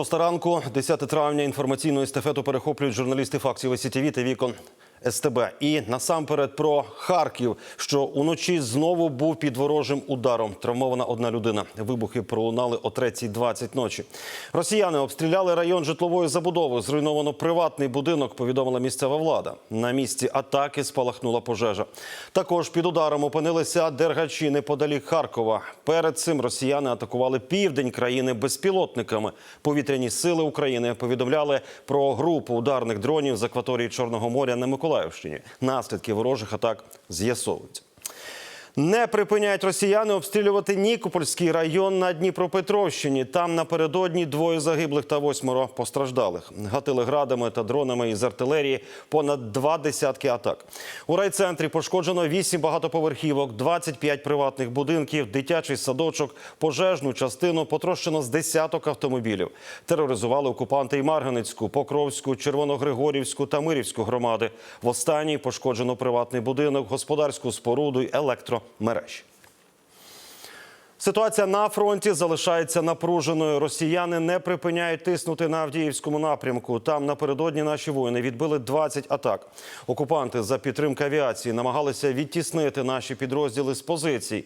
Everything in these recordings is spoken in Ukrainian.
Поста 10 травня інформаційну естафету перехоплюють журналісти фактів ВСТВ та вікон СТБ. І насамперед про Харків, що уночі знову був під ворожим ударом. Травмована одна людина. Вибухи пролунали о 3.20 ночі. Росіяни обстріляли район житлової забудови. Зруйновано приватний будинок. Повідомила місцева влада. На місці атаки спалахнула пожежа. Також під ударом опинилися дергачі неподалік Харкова. Перед цим росіяни атакували південь країни безпілотниками. Повітряні сили України повідомляли про групу ударних дронів з акваторії Чорного моря на Миколаївщині. Наслідки ворожих атак з'ясовуються. Не припиняють росіяни обстрілювати Нікопольський район на Дніпропетровщині. Там напередодні двоє загиблих та восьмеро постраждалих. Гатили градами та дронами із артилерії понад два десятки атак. У райцентрі пошкоджено вісім багатоповерхівок, 25 приватних будинків, дитячий садочок, пожежну частину, потрощено з десяток автомобілів. Тероризували окупанти і Марганецьку, Покровську, Червоногригорівську та Мирівську громади. В останній пошкоджено приватний будинок, господарську споруду й електромережі. Ситуація на фронті залишається напруженою. Росіяни не припиняють тиснути на Авдіївському напрямку. Там напередодні наші воїни відбили 20 атак. Окупанти за підтримки авіації намагалися відтіснити наші підрозділи з позицій.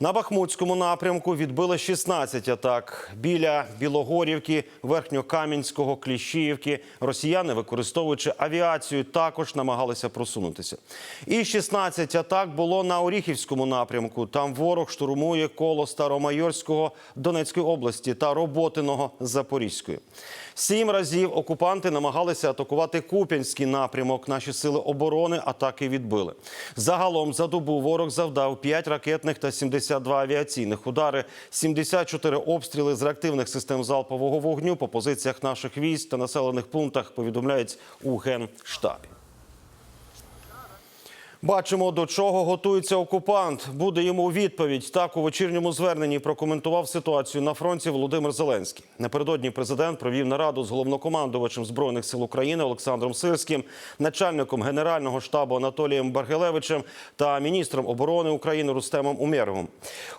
На Бахмутському напрямку відбили 16 атак. Біля Білогорівки, Верхньокам'янського, Кліщіївки росіяни, використовуючи авіацію, також намагалися просунутися. І 16 атак було на Оріхівському напрямку. Там ворог штурмує коло Старомайорського Донецької області та Роботиного Запорізької. Сім разів окупанти намагалися атакувати Куп'янський напрямок. Наші сили оборони атаки відбили. Загалом за добу ворог завдав 5 ракетних та 72 авіаційних удари, 74 обстріли з реактивних систем залпового вогню по позиціях наших військ та населених пунктах. Повідомляють у генштабі. Бачимо, до чого готується окупант. Буде йому відповідь. Так у вечірньому зверненні прокоментував ситуацію на фронті Володимир Зеленський. Напередодні президент провів нараду з головнокомандувачем збройних сил України Олександром Сирським, начальником генерального штабу Анатолієм Баргелевичем та міністром оборони України Рустемом Умєровим.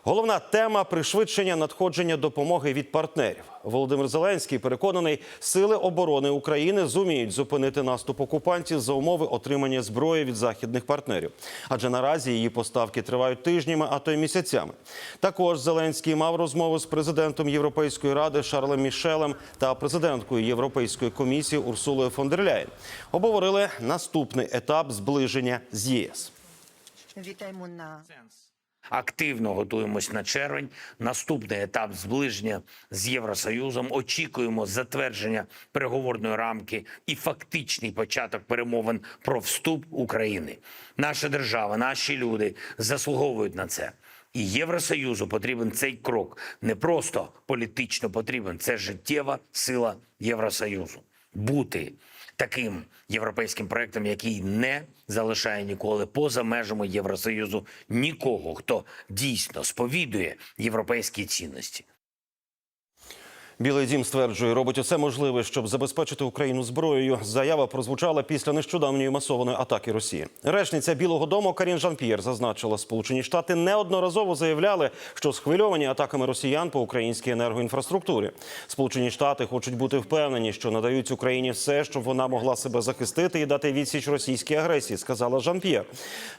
Головна тема пришвидшення надходження допомоги від партнерів. Володимир Зеленський переконаний, сили оборони України зуміють зупинити наступ окупантів за умови отримання зброї від західних партнерів. Адже наразі її поставки тривають тижнями, а то й місяцями. Також Зеленський мав розмову з президентом Європейської ради Шарлем Мішелем та президенткою Європейської комісії Урсулою фон дер Ляєн. Обговорили наступний етап зближення з ЄС. Вітаємо на Активно готуємось на червень. Наступний етап зближення з Євросоюзом. Очікуємо затвердження переговорної рамки і фактичний початок перемовин про вступ України. Наша держава, наші люди заслуговують на це. І Євросоюзу потрібен цей крок не просто політично потрібен, це життєва сила Євросоюзу. Бути таким європейським проектом, який не залишає ніколи поза межами Євросоюзу нікого, хто дійсно сповідує європейські цінності. Білий дім стверджує, робить усе можливе, щоб забезпечити Україну зброєю. Заява прозвучала після нещодавньої масованої атаки Росії. Речниця Білого Дому Карін Жан-П'єр зазначила, Сполучені Штати неодноразово заявляли, що схвильовані атаками росіян по українській енергоінфраструктурі. Сполучені Штати хочуть бути впевнені, що надають Україні все, щоб вона могла себе захистити і дати відсіч російській агресії, сказала Жан-П'єр.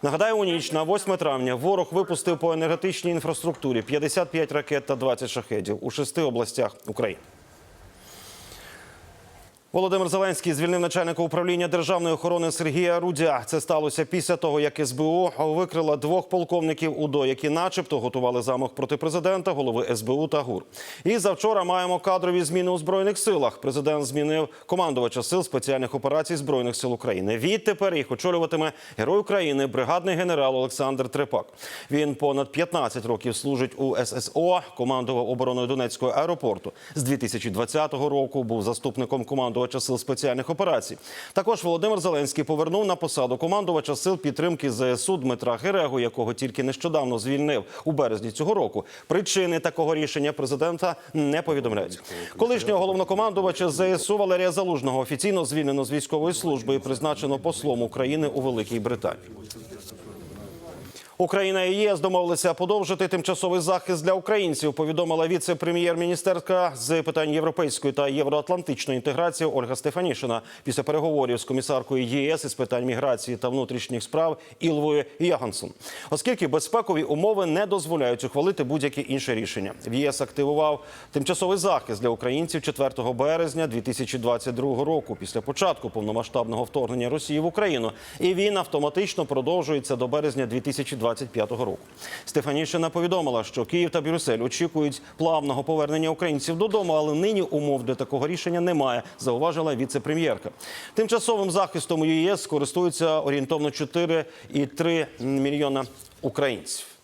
Нагадаю, у ніч на 8 травня ворог випустив по енергетичній інфраструктурі 55 ракет та 20 шахедів у шести областях України. way. Володимир Зеленський звільнив начальника управління державної охорони Сергія Рудя. Це сталося після того, як СБУ викрила двох полковників УДО, які, начебто, готували замах проти президента, голови СБУ та ГУР. І завчора маємо кадрові зміни у збройних силах. Президент змінив командувача сил спеціальних операцій збройних сил України. Відтепер їх очолюватиме герой України, бригадний генерал Олександр Трепак. Він понад 15 років служить у ССО, командував обороною Донецького аеропорту. З 2020 року був заступником командувача сил спеціальних операцій. Також Володимир Зеленський повернув на посаду командувача сил підтримки ЗСУ Дмитра Герегу, якого тільки нещодавно звільнив у березні цього року. Причини такого рішення президента не повідомляють. Колишнього головнокомандувача ЗСУ Валерія Залужного офіційно звільнено з військової служби і призначено послом України у Великій Британії. Україна і ЄС домовилися подовжити тимчасовий захист для українців. Повідомила віце-прем'єр-міністерка з питань європейської та євроатлантичної інтеграції Ольга Стефанішина після переговорів з комісаркою ЄС із питань міграції та внутрішніх справ Ілвою Яганссон. Оскільки безпекові умови не дозволяють ухвалити будь-яке інше рішення. В ЄС активував тимчасовий захист для українців 4 березня 2022 року після початку повномасштабного вторгнення Росії в Україну. І він автоматично продовжується до березня 2025 року. Стефанішина повідомила, що Київ та Брюссель очікують плавного повернення українців додому, але нині умов для такого рішення немає. Зауважила віце-прем'єрка. Тимчасовим захистом у ЄС користуються орієнтовно 4,3 мільйона українців.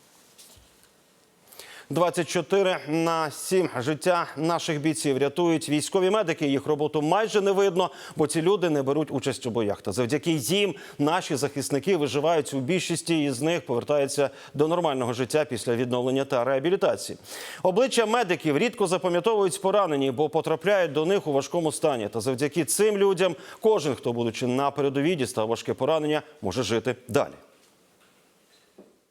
24 на 7 життя наших бійців рятують військові медики. Їх роботу майже не видно, бо ці люди не беруть участь у боях. Та завдяки їм наші захисники виживають у більшості із них повертаються до нормального життя після відновлення та реабілітації. Обличчя медиків рідко запам'ятовують поранені, бо потрапляють до них у важкому стані. Та завдяки цим людям кожен, хто будучи на передовій, дістав важке поранення, може жити далі.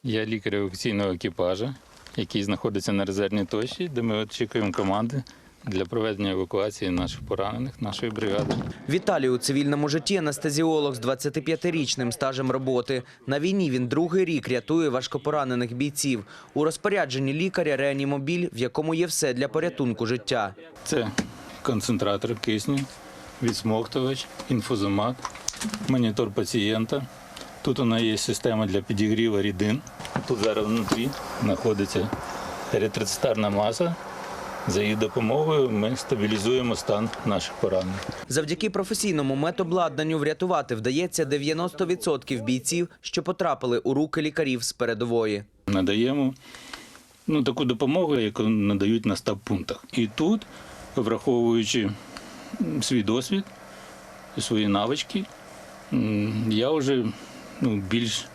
Я лікар евакуаційного екіпажу, який знаходиться на резервній точці, де ми очікуємо команди для проведення евакуації наших поранених, нашої бригади. Віталій у цивільному житті анестезіолог з 25-річним стажем роботи. На війні він другий рік рятує важкопоранених бійців. У розпорядженні лікаря реанімобіль, в якому є все для порятунку життя. Це концентратор кисню, відсмоктувач, інфузомат, монітор пацієнта. Тут у нас є система для підігріву рідин. Тут зараз внутрі знаходиться еритроцитарна маса. За її допомогою ми стабілізуємо стан наших поранених. Завдяки професійному медобладнанню врятувати вдається 90% бійців, що потрапили у руки лікарів з передової. надаємо ну, таку допомогу, яку надають на стаб-пунктах. І тут, враховуючи свій досвід, свої навички, я вже ну, більш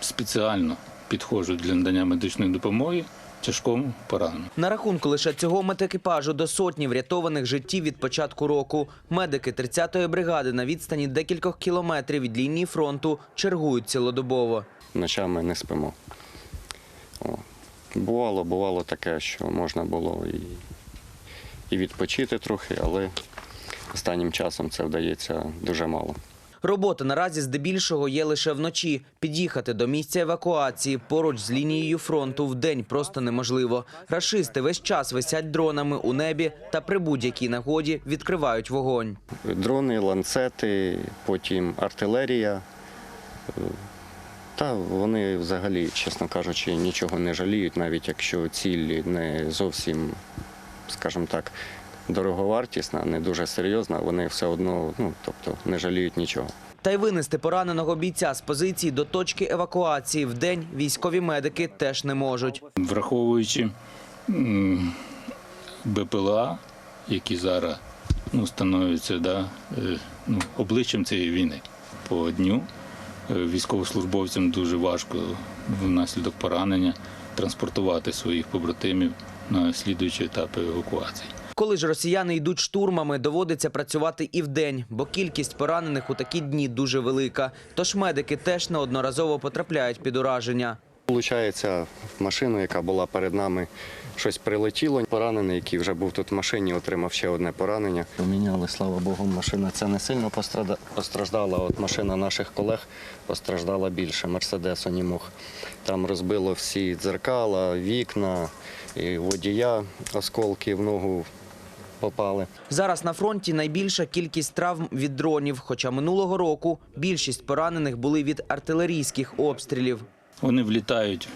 спеціально підходжу для надання медичної допомоги тяжкому пораненому. На рахунку лише цього медекіпажу до сотні врятованих життів від початку року. Медики 30-ї бригади на відстані декількох кілометрів від лінії фронту чергують цілодобово. ночами не спимо. О. Бувало, бувало таке, що можна було і, і відпочити трохи, але останнім часом це вдається дуже мало. Робота наразі здебільшого є лише вночі. Під'їхати до місця евакуації поруч з лінією фронту вдень просто неможливо. Рашисти весь час висять дронами у небі та при будь-якій нагоді відкривають вогонь. Дрони, ланцети, потім артилерія. Та вони взагалі, чесно кажучи, нічого не жаліють, навіть якщо ціль не зовсім, скажімо так, дороговартісна, не дуже серйозна, вони все одно ну, тобто, не жаліють нічого. Та й винести пораненого бійця з позиції до точки евакуації вдень військові медики теж не можуть. Враховуючи БПЛА, які зараз ну, становляться да, е, ну, обличчям цієї війни по дню, е, військовослужбовцям дуже важко внаслідок поранення транспортувати своїх побратимів на слідуючі етапи евакуації. Коли ж росіяни йдуть штурмами, доводиться працювати і вдень, бо кількість поранених у такі дні дуже велика. Тож медики теж неодноразово потрапляють під ураження. Получається, в машину, яка була перед нами, щось прилетіло. Поранений, який вже був тут в машині, отримав ще одне поранення. Поміняли, слава Богу, машина ця не сильно постраждала. От машина наших колег постраждала більше. Мерседес Онімог. Там розбило всі дзеркала, вікна, і водія осколки в ногу попали. Зараз на фронті найбільша кількість травм від дронів, хоча минулого року більшість поранених були від артилерійських обстрілів. Вони влітають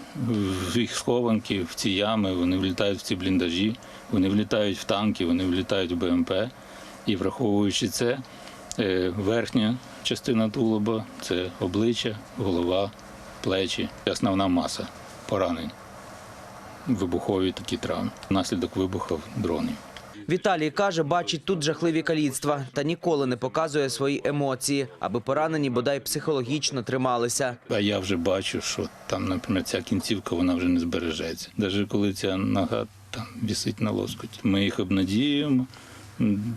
в їх схованки, в ці ями, вони влітають в ці бліндажі, вони влітають в танки, вони влітають в БМП. І враховуючи це, е, верхня частина тулуба це обличчя, голова, плечі, основна маса поранень. Вибухові такі травми внаслідок вибухів дронів. Віталій каже, бачить тут жахливі каліцтва та ніколи не показує свої емоції, аби поранені бодай психологічно трималися. А я вже бачу, що там, наприклад, ця кінцівка вона вже не збережеться. Навіть коли ця нога там вісить на лоскуті. Ми їх обнадіюємо.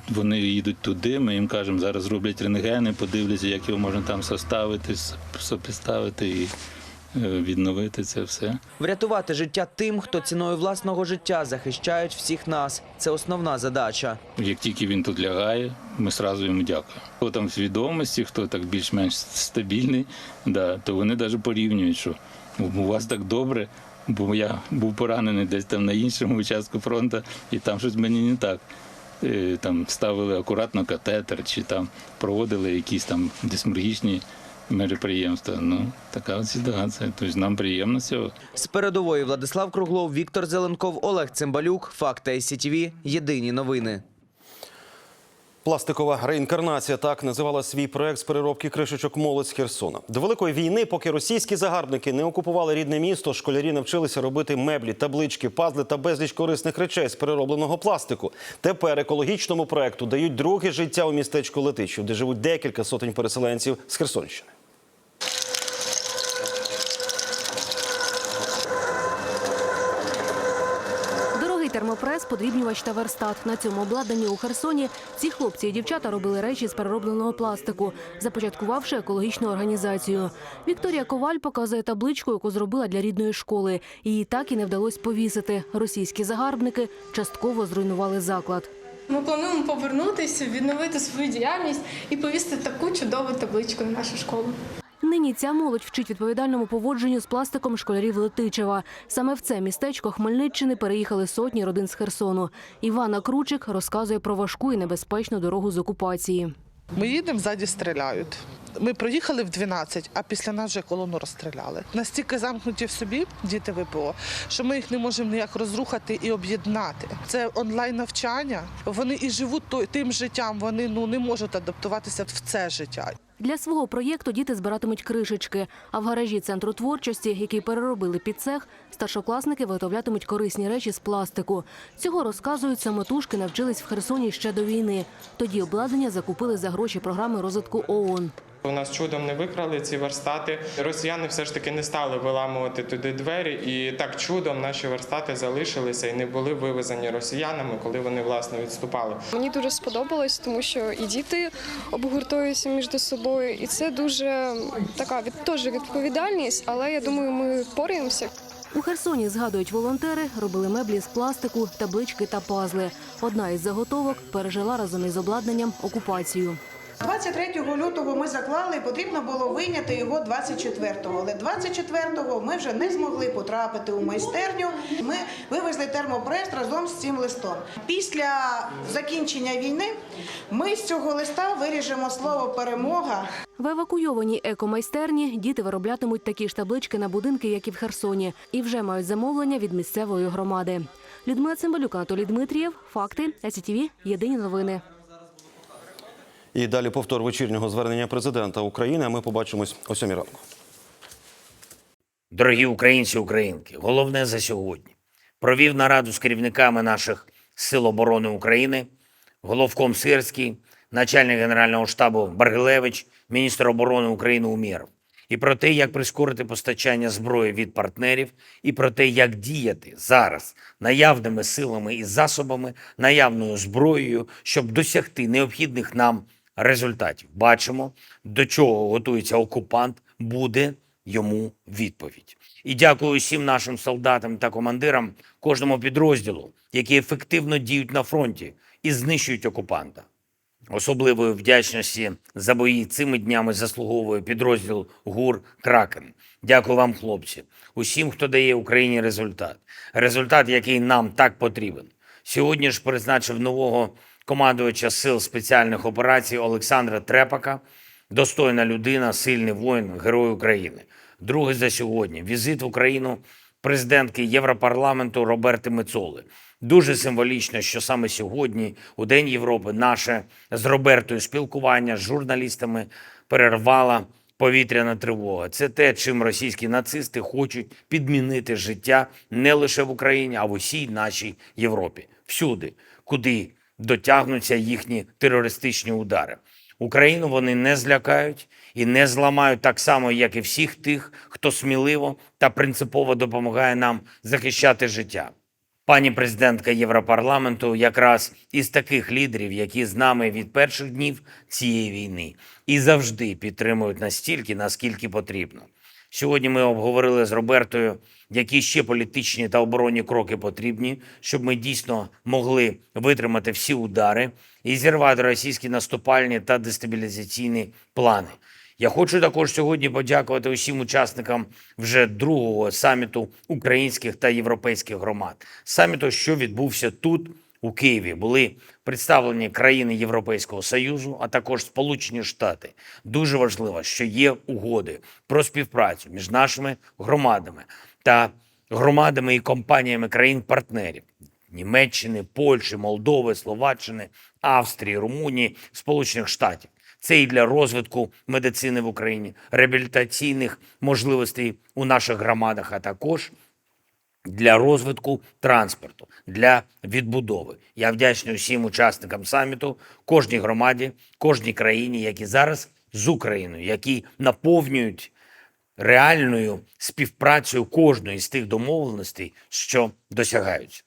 Вони їдуть туди, ми їм кажемо, зараз роблять рентгени, подивляться, як його можна там составити, сопоставити і відновити це все. Врятувати життя тим, хто ціною власного життя захищають всіх нас. Це основна задача. Як тільки він тут лягає, ми одразу йому дякуємо. Хто там в свідомості, хто так більш-менш стабільний, да, то вони навіть порівнюють, що у вас так добре, бо я був поранений десь там на іншому участку фронту, і там щось мені не так. Е, Там ставили акуратно катетер, чи там проводили якісь там дисмургічні мероприємства. Ну, така от ситуація. Тобто нам приємно цього. З передової Владислав Круглов, Віктор Зеленков, Олег Цимбалюк. Факти СІТВ. Єдині новини. Пластикова реінкарнація так називала свій проект з переробки кришечок молодь з Херсона. До великої війни, поки російські загарбники не окупували рідне місто, школярі навчилися робити меблі, таблички, пазли та безліч корисних речей з переробленого пластику. Тепер екологічному проекту дають друге життя у містечку Летичів, де живуть декілька сотень переселенців з Херсонщини. Термопрес, подрібнювач та верстат. На цьому обладнанні у Херсоні ці хлопці і дівчата робили речі з переробленого пластику, започаткувавши екологічну організацію. Вікторія Коваль показує табличку, яку зробила для рідної школи. Її так і не вдалося повісити. Російські загарбники частково зруйнували заклад. Ми плануємо повернутися, відновити свою діяльність і повісти таку чудову табличку на нашу школу. Нині ця молодь вчить відповідальному поводженню з пластиком школярів Летичева. Саме в це містечко Хмельниччини переїхали сотні родин з Херсону. Івана Кручик розказує про важку і небезпечну дорогу з окупації. Ми їдемо, ззаді стріляють. Ми проїхали в 12, а після нас вже колону розстріляли. Настільки замкнуті в собі діти ВПО, що ми їх не можемо ніяк розрухати і об'єднати. Це онлайн навчання. Вони і живуть тим життям. Вони ну не можуть адаптуватися в це життя. Для свого проєкту діти збиратимуть кришечки. А в гаражі центру творчості, який переробили під цех, старшокласники виготовлятимуть корисні речі з пластику. Цього розказують самотужки навчились в Херсоні ще до війни. Тоді обладнання закупили за гроші програми розвитку ООН. У нас чудом не викрали ці верстати. Росіяни все ж таки не стали виламувати туди двері, і так чудом наші верстати залишилися і не були вивезені росіянами, коли вони власне відступали. Мені дуже сподобалось, тому що і діти обгуртуються між собою, і це дуже така від теж відповідальність, але я думаю, ми впораємося. У Херсоні згадують волонтери, робили меблі з пластику, таблички та пазли. Одна із заготовок пережила разом із обладнанням окупацію. 23 лютого ми заклали, потрібно було вийняти його 24-го. Але 24-го ми вже не змогли потрапити у майстерню. Ми вивезли термопрес разом з цим листом. Після закінчення війни ми з цього листа виріжемо слово перемога. В евакуйованій екомайстерні діти вироблятимуть такі ж таблички на будинки, як і в Херсоні, і вже мають замовлення від місцевої громади. Людмила Цимбалюк, Анатолій Дмитрієв. Факти. СІТВ. Єдині новини. І далі повтор вечірнього звернення президента України. А ми побачимось о сьомій ранку. Дорогі українці, українки, головне за сьогодні. Провів нараду з керівниками наших Сил оборони України, головком Сирський, начальник Генерального штабу Баргилевич, міністр оборони України Умєров. І про те, як прискорити постачання зброї від партнерів, і про те, як діяти зараз наявними силами і засобами, наявною зброєю, щоб досягти необхідних нам результатів. Бачимо, до чого готується окупант, буде йому відповідь. І дякую всім нашим солдатам та командирам, кожному підрозділу, які ефективно діють на фронті і знищують окупанта. Особливої вдячності за бої цими днями заслуговує підрозділ ГУР Кракен. Дякую вам, хлопці, усім, хто дає Україні результат. Результат, який нам так потрібен. Сьогодні ж призначив нового командувача сил спеціальних операцій Олександра Трепака, достойна людина, сильний воїн, герой України. Другий за сьогодні візит в Україну президентки Європарламенту Роберти Мецоли. Дуже символічно, що саме сьогодні, у День Європи, наше з Робертою спілкування з журналістами перервала повітряна тривога. Це те, чим російські нацисти хочуть підмінити життя не лише в Україні, а в усій нашій Європі. Всюди, куди дотягнуться їхні терористичні удари. Україну вони не злякають і не зламають так само, як і всіх тих, хто сміливо та принципово допомагає нам захищати життя. Пані президентка Європарламенту якраз із таких лідерів, які з нами від перших днів цієї війни і завжди підтримують настільки, наскільки потрібно. Сьогодні ми обговорили з Робертою, які ще політичні та оборонні кроки потрібні, щоб ми дійсно могли витримати всі удари і зірвати російські наступальні та дестабілізаційні плани. Я хочу також сьогодні подякувати усім учасникам вже другого саміту українських та європейських громад. Саміту, що відбувся тут, у Києві, були представлені країни Європейського Союзу, а також Сполучені Штати. Дуже важливо, що є угоди про співпрацю між нашими громадами та громадами і компаніями країн-партнерів. Німеччини, Польщі, Молдови, Словаччини, Австрії, Румунії, Сполучених Штатів. Це і для розвитку медицини в Україні, реабілітаційних можливостей у наших громадах, а також для розвитку транспорту, для відбудови. Я вдячний усім учасникам саміту, кожній громаді, кожній країні, які зараз з Україною, які наповнюють реальною співпрацею кожної з тих домовленостей, що досягаються.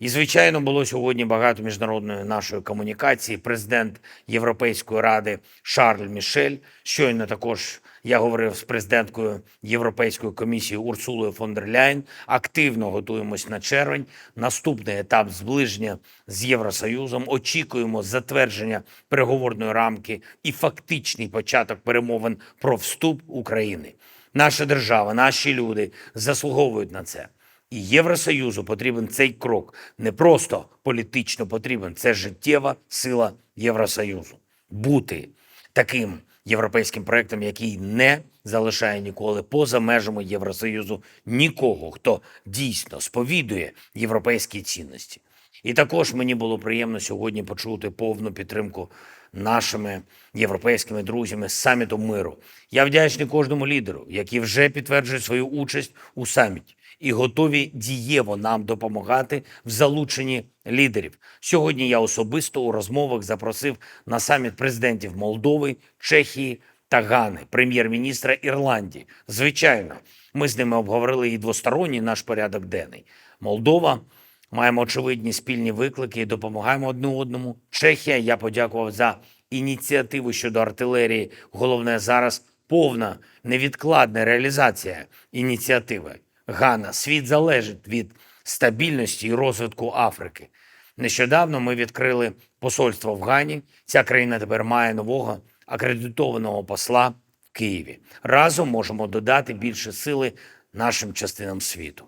І, звичайно, було сьогодні багато міжнародної нашої комунікації. Президент Європейської ради Шарль Мішель. Щойно також я говорив з президенткою Європейської комісії Урсулою фон дер Ляйн. Активно готуємось на червень. Наступний етап зближення з Євросоюзом. Очікуємо затвердження переговорної рамки і фактичний початок перемовин про вступ України. Наша держава, наші люди заслуговують на це. І Євросоюзу потрібен цей крок. Не просто політично потрібен, це життєва сила Євросоюзу. Бути таким європейським проектом, який не залишає ніколи поза межами Євросоюзу нікого, хто дійсно сповідує європейські цінності. І також мені було приємно сьогодні почути повну підтримку нашими європейськими друзями з саміту миру. Я вдячний кожному лідеру, які вже підтверджують свою участь у саміті і готові дієво нам допомагати в залученні лідерів. Сьогодні я особисто у розмовах запросив на саміт президентів Молдови, Чехії та Гани, прем'єр-міністра Ірландії. Звичайно, ми з ними обговорили і двосторонній наш порядок денний. Молдова маємо очевидні спільні виклики і допомагаємо одне одному. Чехія, я подякував за ініціативу щодо артилерії. Головне зараз повна невідкладна реалізація ініціативи. Гана, світ залежить від стабільності і розвитку Африки. Нещодавно ми відкрили посольство в Гані. Ця країна тепер має нового акредитованого посла в Києві. Разом можемо додати більше сили нашим частинам світу.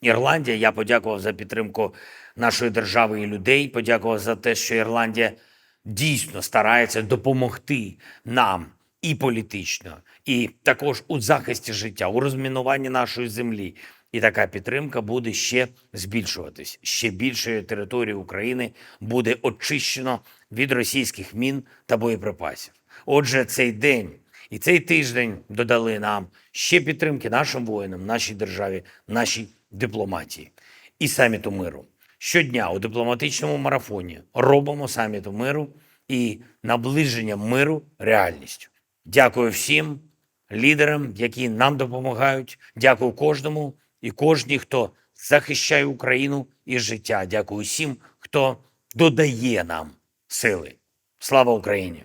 Ірландія, я подякував за підтримку нашої держави і людей. Подякував за те, що Ірландія дійсно старається допомогти нам і політично, і також у захисті життя, у розмінуванні нашої землі. І така підтримка буде ще збільшуватись. Ще більшої території України буде очищено від російських мін та боєприпасів. Отже, цей день і цей тиждень додали нам ще підтримки нашим воїнам, нашій державі, нашій дипломатії і саміту миру. Щодня у дипломатичному марафоні робимо саміту миру і наближення миру реальністю. Дякую всім лідерам, які нам допомагають. Дякую кожному і кожній, хто захищає Україну і життя. Дякую всім, хто додає нам сили. Слава Україні!